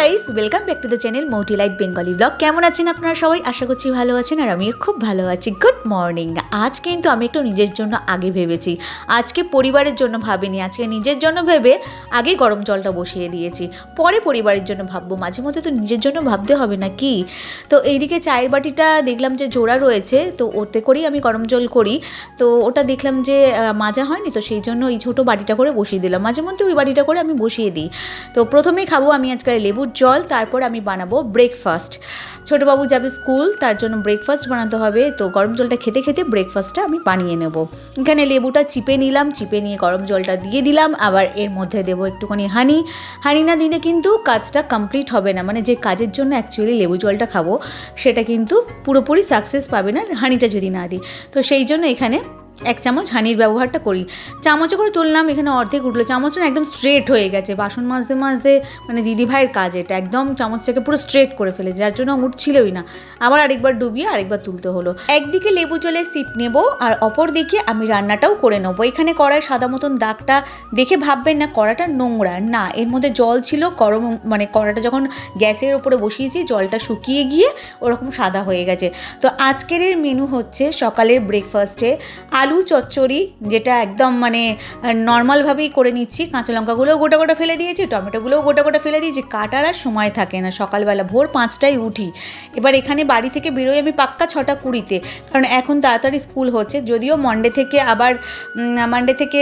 Guys welcome back to the channel Moti light Bengali blog কেমন আছেন আপনারা সবাই? আশা করছি ভালো আছেন আর আমিও খুব ভালো আছি। গুড মর্নিং আজ কিন্তু আমি একটু নিজের জন্য আগে ভেবেছি। আজকে পরিবারের জন্য ভাবিনি, আজকে নিজের জন্য ভেবে আগে গরম জলটা বসিয়ে দিয়েছি। পরে পরিবারের জন্য ভাববো, মাঝে মধ্যে তো নিজের জন্য ভাবতে হবে না কি? তো এইদিকে চায়ের বাটিটা দেখলাম যে জোড়া রয়েছে, তো ওতে করেই আমি গরম জল করি। তো ওটা দেখলাম যে মাজা হয়নি, তো সেই জন্য এই ছোটো বাটিটা করে বসিয়ে দিলাম। মাঝে মধ্যে ওই বাটিটা করে আমি বসিয়ে দিই। তো প্রথমেই খাব আমি আজকাল লেবুর জল, তারপর আমি বানাবো ব্রেকফাস্ট ছোটোবাবু যাবে স্কুল তার জন্য ব্রেকফাস্ট বানাতে হবে। তো গরম জলটা খেতে খেতে ব্রেকফাস্টটা আমি বানিয়ে নেব। এখানে লেবুটা চিপে নিলাম, চিপে নিয়ে গরম জলটা দিয়ে দিলাম। আবার এর মধ্যে দেবো একটুখানি হানি হানি না দিলে কিন্তু কাজটা কমপ্লিট হবে না। মানে যে কাজের জন্য অ্যাকচুয়ালি লেবু জলটা খাব, সেটা কিন্তু পুরোপুরি সাকসেস পাবে না হানিটা যদি না দিই। তো সেই জন্য এখানে এক চামচ হানির ব্যবহারটা করি। চামচে করে তুললাম, এখানে অর্ধেক উঠল। চামচ না একদম স্ট্রেট হয়ে গেছে। বাসন মাজতে মাজতে মানে দিদি ভাইয়ের কাজ এটা। একদম চামচটাকে পুরো স্ট্রেট করে ফেলেছে, যার জন্য উঠছিলই না। আবার আরেকবার ডুবিয়ে আরেকবার তুলতে হলো। একদিকে লেবু জলের সিপ নেব, আর অপর দিকে আমি রান্নাটাও করে নেব। এখানে কড়াই সাদা মতন দাগটা দেখে ভাববেন না, কড়াটা নোংরা। না, এর মধ্যে জল ছিল, গরম মানে কড়াটা যখন গ্যাসের ওপরে বসিয়েছি, জলটা শুকিয়ে গিয়ে ওরকম সাদা হয়ে গেছে। তো আজকের মেনু হচ্ছে সকালের ব্রেকফাস্টে আলু চচ্চড়ি, যেটা একদম মানে নর্মালভাবেই করে নিচ্ছি। কাঁচা লঙ্কাগুলোও গোটা গোটা ফেলে দিয়েছি, টমেটোগুলোও গোটা গোটা ফেলে দিয়েছি। কাটার আর সময় থাকে না, সকালবেলা ভোর পাঁচটায় উঠি। এবার এখানে বাড়ি থেকে বেরোই আমি পাক্কা ছটা কুড়িতে, কারণ এখন তাড়াতাড়ি স্কুল হচ্ছে। যদিও মন্ডে থেকে আবার মানডে থেকে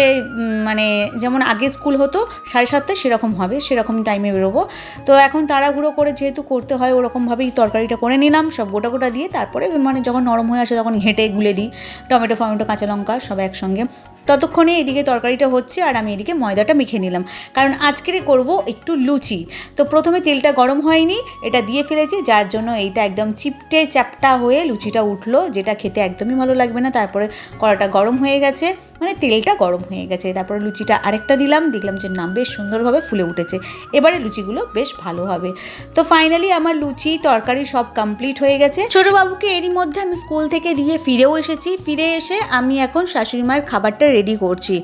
মানে যেমন আগে স্কুল হতো, সাড়ে সাতটা সেরকম হবে সেরকম টাইমে বেরোবো। তো এখন তাড়াহুড়ো করে যেহেতু করতে হয়, ওরকমভাবেই তরকারিটা করে নিলাম, সব গোটা গোটা দিয়ে, তারপরে মানে যখন নরম হয়ে আসে তখন ঘেঁটে গুলে দিই। টমেটো, ফমেটো, কাঁচা লঙ্কা সব একসঙ্গে। ততক্ষণে এদিকে তরকারিটা হচ্ছে আর আমি এদিকে ময়দাটা মেখে নিলাম। কারণ আজকের করব একটু লুচি। তো প্রথমে তেলটা গরম হয়নি, এটা দিয়ে ফেলেছি, যার জন্য এইটা একদম চিপটে চ্যাপটা হয়ে লুচিটা উঠল, যেটা খেতে একদমই ভালো লাগবে না। তারপরে কড়াটা গরম হয়ে গেছে। মানে তেলটা গরম হয়ে গেছে। তারপরে লুচিটা আরেকটা দিলাম, দেখলাম যে নাম বেশ সুন্দরভাবে ফুলে উঠেছে। এবারে লুচিগুলো বেশ ভালো হবে। তো ফাইনালি আমার লুচি, তরকারি সব কমপ্লিট হয়ে গেছে। ছোটো বাবুকে এরই মধ্যে আমি স্কুল থেকে দিয়ে ফিরেও এসেছি। ফিরে এসে আমি এখন শাশুড়ি মায়ের খাবারটা রেডি করছি।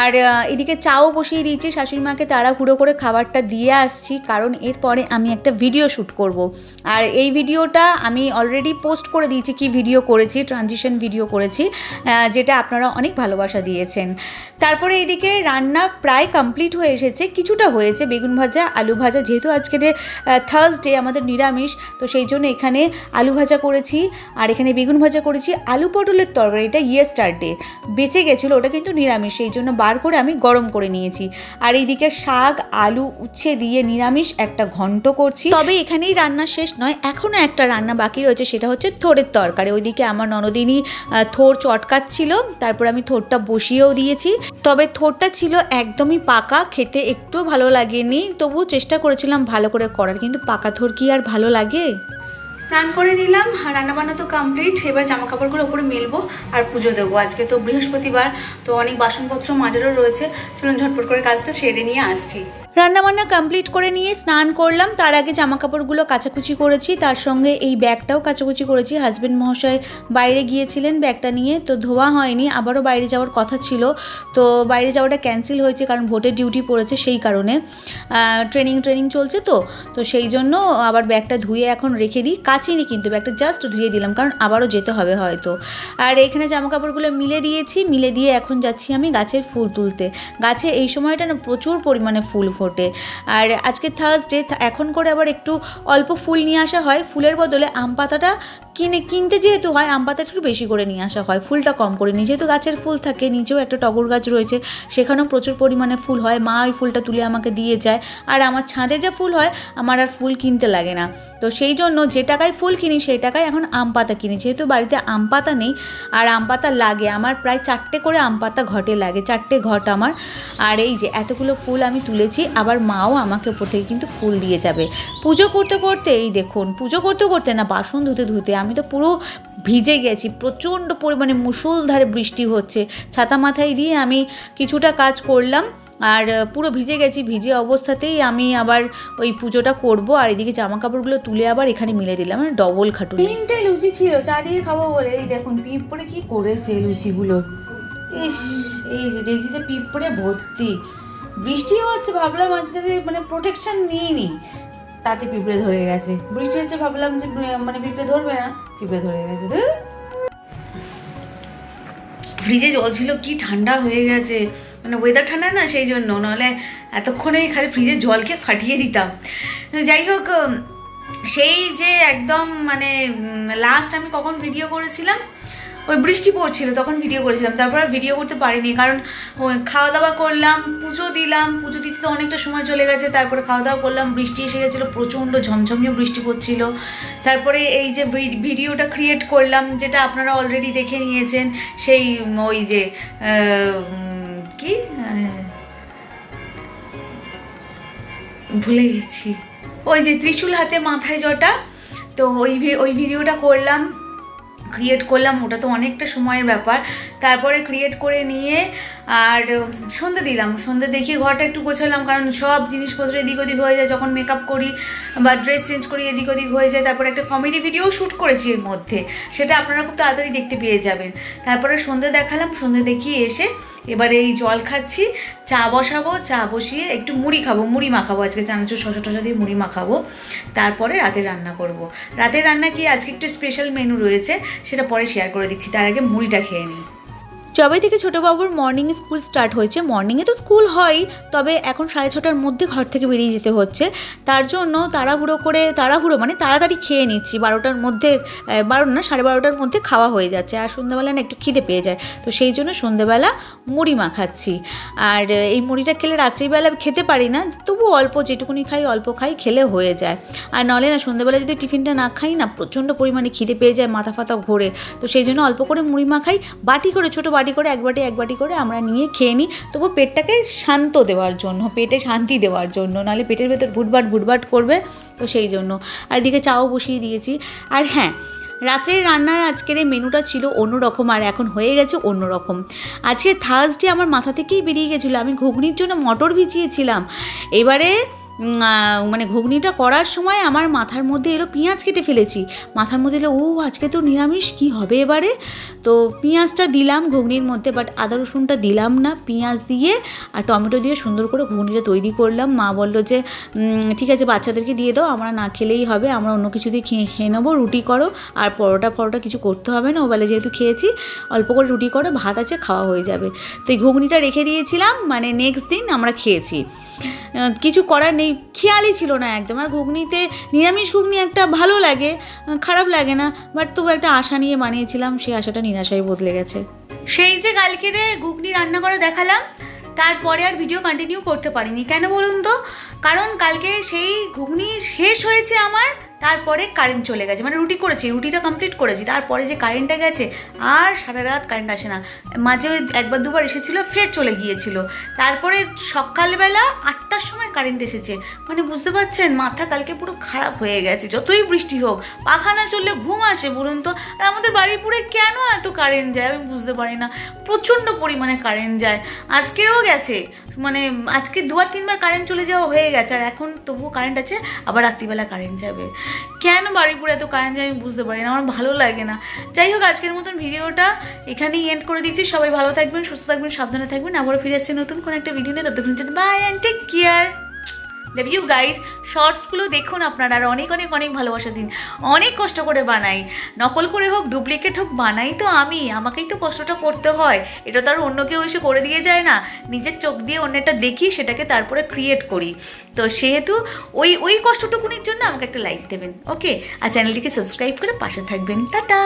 আর এদিকে চাও বসিয়ে দিয়েছি। শাশুড়ি মাকে তাড়াহুড়ো করে খাবারটা দিয়ে আসছি। কারণ এরপরে আমি একটা ভিডিও শ্যুট করব। আর এই ভিডিওটা আমি অলরেডি পোস্ট করে দিয়েছি, কি ভিডিও করেছি ট্রানজিশন ভিডিও করেছি যেটা আপনারা অনেক ভালোবাসা দিয়েছেন। তারপরে এদিকে রান্না প্রায় কমপ্লিট হয়ে এসেছে। কিছুটা হয়েছে বেগুন ভাজা, আলু ভাজা। যেহেতু আজকের থার্সডে আমাদের নিরামিষ, তো সেই জন্য এখানে আলু ভাজা করেছি আর এখানে বেগুন ভাজা করেছি। আলু পটলের তরকারিটা ইয়েস্টারডে বেঁচে গেছিল, ওটা কিন্তু নিরামিষ, সেই জন্য বার করে আমি গরম করে নিয়েছি। আর এইদিকে শাক, আলু উচ্ছে দিয়ে নিরামিষ, একটা ঘন্ট করছি। তবে এখানেই রান্না শেষ নয় এখনও একটা রান্না বাকি রয়েছে, সেটা হচ্ছে থোরের তরকারি। ওইদিকে আমার ননদিনী থোর চটকাচ্ছিল, তারপর আমি থোড়টা বসিয়েও দিয়েছি। তবে থোরটা ছিল একদমই পাকা, খেতে একটু ভালো লাগেনি। তবু চেষ্টা করেছিলাম ভালো করে করার, কিন্তু পাকা থোর কি আর ভালো লাগে? স্নান করে নিলাম রান্নাবান্না তো কমপ্লিট এবার জামা কাপড়গুলো ওপরে মেলবো আর পুজো দেবো। আজকে তো বৃহস্পতিবার, তো অনেক বাসনপত্র মাজারও রয়েছে। চলুন ঝটপট করে কাজটা সেরে নিয়ে আসছি। রান্নাবান্না কমপ্লিট করে নিয়ে স্নান করলাম। তার আগে জামা কাপড়গুলো কাচাকুচি করেছি। তার সঙ্গে এই ব্যাগটাও কাচাকুচি করেছি। হাজব্যান্ড মহাশয় বাইরে গিয়েছিলেন ব্যাগটা নিয়ে। তো ধোয়া হয়নি, আবারও বাইরে যাওয়ার কথা ছিল। তো বাইরে যাওয়াটা ক্যান্সেল হয়েছে কারণ ভোটের ডিউটি পড়েছে সেই কারণে। ট্রেনিং ট্রেনিং চলছে তো। তো সেই জন্য আবার ব্যাগটা ধুয়ে এখন রেখে দিই। কাচিনি কিন্তু, ব্যাগটা জাস্ট ধুয়ে দিলাম কারণ আবারও যেতে হবে হয়তো। আর এখানে জামা কাপড়গুলো মিলে দিয়েছি। মিলে দিয়ে এখন যাচ্ছি আমি গাছের ফুল তুলতে। গাছে এই সময়টা না প্রচুর পরিমাণে ফুল ফোটে। আর আজকে থার্সডে এখন করে আবার একটু অল্প ফুল নিয়ে আসা হয়। ফুলের বদলে আম পাতাটা কিনে, কিনতে যেহেতু হয়, আম পাতা একটু বেশি করে নিয়ে আসা হয়। ফুলটা কম করে নিই। যেহেতু গাছের ফুল থাকে, নিচেও একটা টগর গাছ রয়েছে, সেখানেও প্রচুর পরিমাণে ফুল হয়। মা ওই ফুলটা তুলে আমাকে দিয়ে যায়। আর আমার ছাদে যা ফুল হয়, আমার আর ফুল কিনতে লাগে না। তো সেই জন্য যে টাকায় ফুল কিনি, সেই টাকায় এখন আম পাতা কিনি। যেহেতু বাড়িতে আম পাতা নেই, আর আম পাতা লাগে। আমার প্রায় চারটে করে আম পাতা ঘটে লাগে, চারটে ঘট আমার। আর এই যে এতগুলো ফুল আমি তুলেছি, আবার মাও আমাকে ওপর থেকে কিন্তু ফুল দিয়ে যাবে। পুজো করতে করতে, এই দেখুন, পুজো করতে করতে না, বাসন ধুতে ধুতে আমি তো পুরো ভিজে গেছি, প্রচণ্ড পরিমাণে মুষলধারে বৃষ্টি হচ্ছে। ছাতা মাথায় দিয়ে আমি কিছুটা কাজ করলাম, আর পুরো ভিজে গেছি, ভিজে অবস্থাতেই আমি আবার ওই পুজোটা করব, আর এদিকে জামা কাপড়গুলো তুলে আবার এখানে মিলে দিলাম মানে ডবল খাটুনি। তিনটে লুচি ছিল, চা দিয়ে খাব বলে, এই দেখুন পিপ করে কি করেছে লুচিগুলো। ইস, এই যে ডেজিতে পিপ করে ভর্তি। বৃষ্টি হচ্ছে, ভাবলাম আজকে মানে প্রোটেকশন নিয়ে নি তাতে পিঁপড়ে ধরে গেছে। বৃষ্টি হচ্ছে, ভাবলাম যে মানে পিঁপড়ে ধরবে না, পিঁপড়ে ধরে গেছে। ফ্রিজে জল ছিল, কি ঠান্ডা হয়ে গেছে। মানে ওয়েদার ঠান্ডা না সেই জন্য, নাহলে এতক্ষণে খালি ফ্রিজে জলকে ফাটিয়ে দিতাম। যাই হোক সেই যে একদম মানে লাস্ট আমি কখন ভিডিও করেছিলাম ওই বৃষ্টি পড়ছিল, তখন ভিডিও করেছিলাম। তারপর আর ভিডিও করতে পারিনি, কারণ খাওয়া দাওয়া করলাম, পুজো দিলাম, পুজো দিতে তো অনেকটা সময় চলে গেছে, তারপরে খাওয়া দাওয়া করলাম, বৃষ্টি এসে গেছিল, প্রচণ্ড ঝমঝমিয়ে বৃষ্টি পড়ছিল। তারপরে এই যে ভিডিওটা ক্রিয়েট করলাম, যেটা আপনারা অলরেডি দেখে নিয়েছেন, সেই ওই যে কি? ভুলে গেছি। ওই যে ত্রিশূল হাতে মাথায় জটা, তো ওই ওই ভিডিওটা করলাম ক্রিয়েট করলাম ওটা তো অনেকটা সময়ের ব্যাপার। তারপরে ক্রিয়েট করে নিয়ে আর সন্ধে দিলাম, সন্ধে দেখিয়ে ঘরটা একটু গোছালাম, কারণ সব জিনিসপত্র এদিক ওদিক হয়ে যায়, যখন মেকআপ করি বা ড্রেস চেঞ্জ করি এদিক ওদিক হয়ে যায়, তারপরে একটা কমেডি ভিডিও শ্যুট করেছি এর মধ্যে, সেটা আপনারা খুব তাড়াতাড়ি দেখতে পেয়ে যাবেন তারপরে সন্ধে দেখালাম, সন্ধে দেখিয়ে এসে এবারে এই জল খাচ্ছি, চা বসাবো, চা বসিয়ে একটু মুড়ি খাব, মুড়ি মাখাবো, আজকে চানাচুর শশা টশা দিয়ে মুড়ি মাখাবো, তারপরে রাতে রান্না করব। রাতের রান্না কি আজকে একটু স্পেশাল মেনু রয়েছে, সেটা পরে শেয়ার করে দিচ্ছি, তার আগে মুড়িটা খেয়ে নিই যবে থেকে ছোটোবাবুর মর্নিং স্কুল স্টার্ট হয়েছে মর্নিংয়ে তো স্কুল হয় তবে এখন সাড়ে ছটার মধ্যে ঘর থেকে বেরিয়ে যেতে হচ্ছে। তার জন্য তাড়াহুড়ো করে, তাড়াহুড়ো মানে তাড়াতাড়ি খেয়ে নিচ্ছি। বারোটার মধ্যে বারো না, সাড়ে বারোটার মধ্যে খাওয়া হয়ে যাচ্ছে, আর সন্ধ্যাবেলা না একটু খিদে পেয়ে যায়। তো সেই জন্য সন্ধ্যাবেলা মুড়ি মাখাচ্ছি। আর এই মুড়িটা খেলে রাত্রিবেলা খেতে পারি না, তবু অল্প যেটুকুনি খাই, অল্প খাই খেলে হয়ে যায়। আর নাহলে না সন্ধ্যাবেলা যদি টিফিনটা না খাই না, প্রচণ্ড পরিমাণে খিদে পেয়ে যায়, মাথা ফাতা ঘোরে। তো সেই জন্য অল্প করে মুড়ি মাখাই, বাটি করে, ছোটো বাটি করে, এক বাটি এক বাটি করে আমরা নিয়ে খেয়ে নিই। তবু পেটটাকে শান্ত দেওয়ার জন্য, পেটে শান্তি দেওয়ার জন্য, নাহলে পেটের ভেতর ভুটভাট ভুটভাট করবে তো সেই জন্য। আর এদিকে চাও বসিয়ে দিয়েছি। আর হ্যাঁ রাত্রের রান্নার আজকের এই মেনুটা ছিল অন্যরকম আর এখন হয়ে গেছে অন্যরকম। আজকে থার্সডে আমার মাথা থেকেই বেরিয়ে গেছিল। আমি ঘুগনির জন্য মটর ভিজিয়েছিলাম। এবারে মানে ঘুগনিটা করার সময় আমার মাথার মধ্যে এলো পেঁয়াজ কেটে ফেলেছি। মাথার মধ্যে এলো ও আজকে তো নিরামিষ, কি হবে এবারে? তো পেঁয়াজটা দিলাম ঘুগনির মধ্যে বাট আদা রসুনটা দিলাম না, পেঁয়াজ দিয়ে আর টমেটো দিয়ে সুন্দর করে ঘুগনিটা তৈরি করলাম। মা বলল যে ঠিক আছে, বাচ্চাদেরকে দিয়ে দাও, আমরা না খেলেই হবে, আমরা অন্য কিছু দিয়ে খেয়ে খেয়ে নেব, রুটি করো, আর পরোটা ফরোটা কিছু করতে হবে না, ওবেলা যেহেতু খেয়েছি, অল্প করে রুটি করো, ভাত আছে, খাওয়া হয়ে যাবে। তো এই ঘুগনিটা রেখে দিয়েছিলাম মানে নেক্সট দিন আমরা খেয়েছি। কিছু করার নেই খেয়ালই ছিল না একদম। আর ঘুগনিতে নিরামিষ ঘুগনি একটা ভালো লাগে খারাপ লাগে না বাট তবু একটা আশা নিয়ে বানিয়েছিলাম, সেই আশাটা নিরাশায় বদলে গেছে। সেই যে কালকে রে ঘুগনি রান্না করে দেখালাম, তারপরে আর ভিডিও কন্টিনিউ করতে পারিনি। কেন বলুন তো? কারণ কালকে সেই ঘুগনি শেষ হয়েছে আমার তারপরে কারেন্ট চলে গেছে। মানে রুটি করেছি, রুটিটা কমপ্লিট করেছি। তারপরে যে কারেন্টটা গেছে, আর সারা রাত কারেন্ট আসে না। মাঝে একবার দুবার এসেছিল, ফের চলে গিয়েছিল। তারপরে সকালবেলা আটটার সময় কারেন্ট এসেছে। মানে বুঝতে পারছেন, মাথা কালকে পুরো খারাপ হয়ে গেছে। যতই বৃষ্টি হোক পাখা না চললে ঘুম আসে, বলুন তো। আর আমাদের বাড়ি বাড়িপুরে কেন এত কারেন্ট যায়? আমি বুঝতে পারি না। প্রচণ্ড পরিমাণে কারেন্ট যায়। আজকেও গেছে। মানে আজকে দু আর তিনবার কারেন্ট চলে যাওয়া হয়ে গেছে। আর এখন তবুও কারেন্ট আছে, আবার রাত্রিবেলা কারেন্ট যাবে। কেন বাড়িপুরে এত কারেন্ট যায় আমি বুঝতে পারি না? আমার ভালো লাগে না। যাই হোক, আজকের মতন ভিডিওটা এখানেই এন্ড করে দিচ্ছি। সবাই ভালো থাকবেন, সুস্থ থাকবেন, সাবধানে থাকবেন। আবারও ফিরে আসছে নতুন কোনো একটা ভিডিও নিয়ে। ততক্ষণ bye and take care love you guys শর্টসগুলো দেখুন আপনারা, আর অনেক অনেক অনেক ভালোবাসা দিন। অনেক কষ্ট করে বানাই। নকল করে হোক ডুপ্লিকেট হোক, বানাই তো আমি। আমাকেই তো কষ্টটা করতে হয়। এটা তো আর অন্য কেউ এসে করে দিয়ে যায় না। নিজের চোখ দিয়ে অন্যটা দেখি, সেটাকে তারপরে ক্রিয়েট করি। তো সেহেতু ওই ওই কষ্টটুকুনির জন্য আমাকে একটা লাইক দেবেন ওকে আর চ্যানেলটিকে সাবস্ক্রাইব করে পাশে থাকবেন। টাটা!